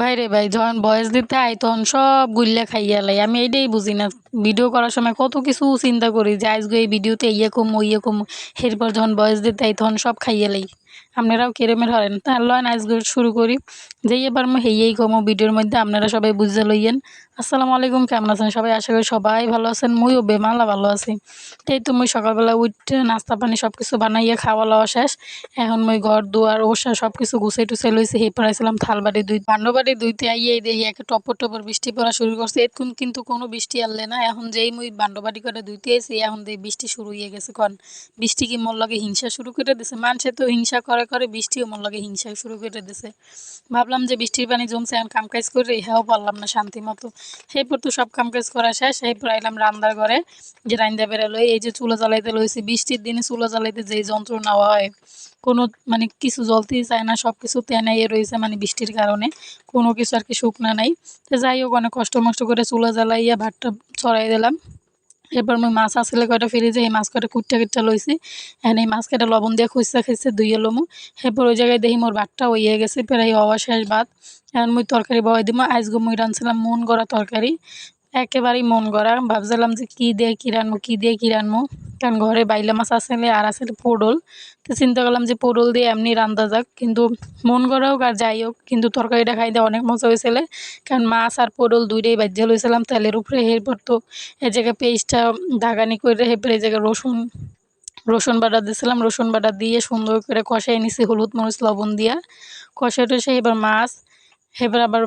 ভাই রে ভাই, যখন বয়স দিতে আই তখন সব গুল্লা খাইয়া লাই। আমি এইটাই বুঝি না। ভিডিও করার সময় কত কিছু চিন্তা করি যে, আজকে এই ভিডিওতে ইয়ে কম ইয়ে কম এরপর যখন বয়স দিতে আই তখন সব খাইয়া লাই। আপনারাও কেরেমের হরেন। তার লয় আজকে শুরু করি। যেই এবার মই হেয়েই কমো ভিডিওর মধ্যে আপনারা সবাই বুঝতে লইয়েন। আসসালামু আলাইকুম, কেমন আছেন সবাই? আশা করি সবাই ভালো আছেন। মুইও বেমালা ভালো আছি। এই তো মুই সকালবেলা উঠে নাস্তা পানি সব কিছু বানাইয়া খাওয়া লওয়া শেষ। এখন মই ঘর, দুয়ার, ওষা সব কিছু গুছাই টুছাই লইছি। সেই পড়াইছিলাম থালবাড়ি দুই বান্ডবাড়ি দুইতে আইয়াই দেখি একে টপর টপর বৃষ্টি পড়া শুরু করছে। এখন কিন্তু কোনো বৃষ্টি আনলে না। এখন যেই মুই বান্ডবাড়ি করে দুইতে আইছি, এখন দেখি বৃষ্টি শুরু হয়ে গেছে কন। বৃষ্টি কি মোর লগে হিংসা শুরু করে দিছে? মানুষে তো হিংসা করে করে বৃষ্টিও মোর লগে হিংসা শুরু করে দিছে। ভাবলাম যে বৃষ্টির পানি জমছে, এখন কাম কাজ করে, ইহাও পারলাম না শান্তি মতো। এরপর তো সব কাম কাজ করা শেষ এরপর আইলাম রান্নার ঘরে, যে রান্দা বেড়ালো, এই যে চুলা জ্বালাইতে লইছি, বৃষ্টির দিনে চুলা জ্বালাইতে যেই যন্ত্রণা হয়, কোনো মানে কিছু জ্বলতেই চায় না সব কিছু তেনাইয়ে রয়েছে মানে বৃষ্টির কারণে, কোনো কিছু আর কি শুকনা নাই। তো যাই হোক, অনেক কষ্ট মষ্ট করে চুলা জ্বালাইয়া ভাতটা চড়াই দিলাম। এরপর আমি মাছ আসলে কয়টা ফ্রিজে এই মাছ কয়টা কুটটা কুটটা লইছি এখন এই মাছ কয়টা লবণ দিয়ে খুঁজতে খুঁজতে দুইয়ে লমু। এরপর ওই জায়গায় দেখি মোর ভাতটা হইয়ে গেছে প্রায় হওয়া শেষ ভাত এখন মুই তরকারি বয় দিব গো মুই রাঁধছিলাম মন গড়া তরকারি একেবারেই মন গড়া, ভাবছিলাম যে কী দিয়ে, কী রানবো কী দিয়ে, কী রানবো কারণ ঘরে বাইলা মাছ আসলে আর আসলে পোডল তো চিন্তা করলাম যে পোডল দিয়ে এমনি রান্ধা যাক, কিন্তু মন করা হোক আর যাই হোক, কিন্তু তরকারিটা খাইতে অনেক মজা হয়েছিল। কারণ মাছ আর পোডল দুইটাই বাজ্যা লইছিলাম তেলের উপরে এরপর তো এ জায়গায় পেস্টটা দাগানি করে এরপরে এই জায়গায় রসুন রসুন বাটা দিয়েছিলাম রসুন বাটা দিয়ে সুন্দর করে কষাই নিছি হলুদ মরিচ লবণ দিয়া। কষাই টষাই এবার মাছ এবার আবার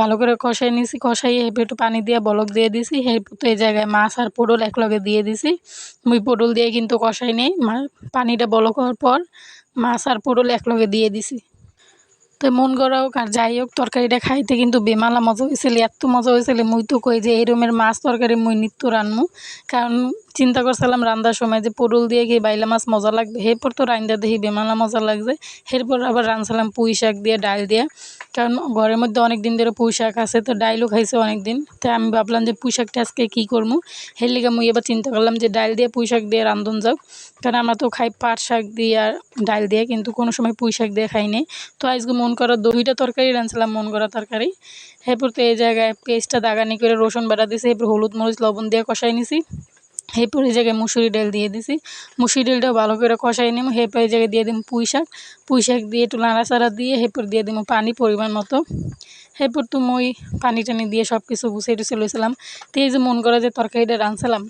ভালো করে কষাই নিছি কষাই হেপে একটু পানি দিয়ে বলক দিয়ে দিছি এরপর তো এই জায়গায় মাছ আর পটল একলগে দিয়ে দিছি। মুই পটল দিয়ে কিন্তু কষাই নেই পানিটা বলক হওয়ার পর মাছ আর পটল একলগে দিয়ে দিছি। তো মন করা হোক আর যাই হোক, তরকারিটা খাইতে কিন্তু বেমালা মজা হয়েছিল এত মজা হয়েছিল মুই তো কই যে এই রুমের মাছ তরকারি মুই নিত্য রান্নু। কারণ চিন্তা করছিলাম রান্নার সময় যে পটল দিয়ে গিয়ে বাইলা মাছ মজা লাগবে? এরপর তো রান্দা দেখি বেমালা মজা লাগছে। এরপর আবার রাঁধছিলাম পুঁই শাক দিয়ে, ডাল দিয়ে। কারণ ঘরের মধ্যে অনেক দিন ধরে পুঁই শাক আছে, তো ডাইলও খাইছে অনেক দিন তাই আমি ভাবলাম যে পুঁই শাকটা আজকে কী করব হের লিগে মুই এবার চিন্তা করলাম যে ডাল দিয়ে পুঁই শাক দিয়ে রান্ধন যাও কারণ আমরা তো খাই পাট শাক দিয়ে আর ডাল দিয়ে, কিন্তু কোনো সময় পুঁই শাক দিয়ে খাইনি তো আজকে মন করা দুইটা তরকারি রাঁধছিলাম, মন করা তরকারি। এরপর তো এই জায়গায় পেস্টটা দাগানি করে রসুন বাটা দিয়েছি এরপর হলুদ মরিচ, লবণ দিয়ে কষাই নিছি। এরপর এই জায়গায় মুসুরি ডাল দিয়ে দিছি। মুসুরি ডালটা ভালো করে কষাই নিম, এরপর এই জায়গায় দিয়ে দিম পুঁই শাক। পুঁই শাক দিয়ে একটু নাড়াচাড়া দিয়ে এরপর দিয়ে দিব পানি পরিমাণ মতো। এরপর তো মই পানি টানি দিয়ে সব কিছু গুছিয়ে টুছিয়ে লইছিলাম তো এই যে মন করে যে তরকারিটা রাঁধছিলাম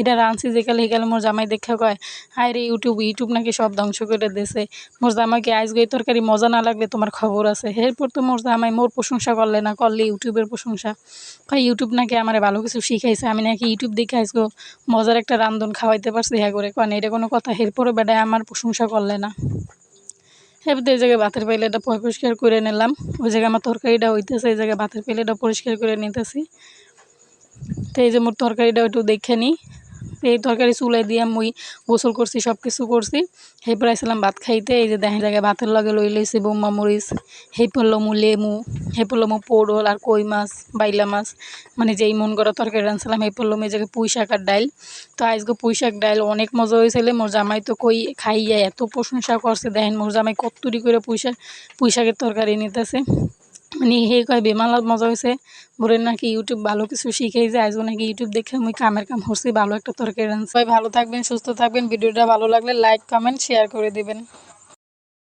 এটা রাঁধছি যেকালে সেকালে মোর জামাই দেখা কয় হায় রে ইউটিউব ইউটিউব নাকি সব ধ্বংস করে দিয়েছে মোর জামাইকে আজকে এই তরকারি মজা না লাগলে তোমার খবর আছে। এরপর তো মোর জামাই মোর প্রশংসা করলে না করলে ইউটিউবের প্রশংসা কয়, ইউটিউব নাকি আমার ভালো কিছু শিখাইছে আমি নাকি ইউটিউব দেখে আজকে মজার একটা রান্ধন খাওয়াইতে পারছি হ্যাঁ করে কয় এটা কোনো কথা এরপরও বেটায় আমার প্রশংসা করলে না। এবার এই জায়গায় ভাতের পাইলেটা পরিষ্কার করে নিলাম। ওই জায়গায় আমার তরকারিটা হইতেছে, এই জায়গায় ভাতের পাইলেটা পরিষ্কার করে নিতেছি। তো এই যে মোট তরকারিটা একটু দেখে নিই। এই তরকারি চুলাই দিয়ে মুই গোসল করছি সব কিছু করছি। সেই পর আসলাম ভাত খাইতে, এই যে দেখেন জায়গায় ভাতের লগে লই লইছি বোম্মা মরিচ সেই পড়লমু লেমু সেই পড়লমু পোড়ল আর কই মাছ, বাইলা মাছ মানে যেই মন করা তরকারি রাঁধছিলাম সেই পড়লম এই জায়গায় পুঁই শাক আর ডাইল। তো আজকে পুঁই শাক ডাইল অনেক মজা হয়েছিল মোর জামাই তো কই খাইয়া এত প্রশংসা করছে, দেখেন মোর জামাই কত্তুরি করে পুঁই শাক, পুঁই শাকের তরকারি নিতেছে। মানে হে কয় বেমালা মজা হয়েছে বলে নাকি ইউটিউব ভালো কিছু শিখেই যায় আজও নাকি ইউটিউব দেখে আমি কামের কাম করছি ভালো একটা তরকারি সবাই ভালো থাকবেন, সুস্থ থাকবেন, ভিডিওটা ভালো লাগলে লাইক কমেন্ট শেয়ার করে দিবেন।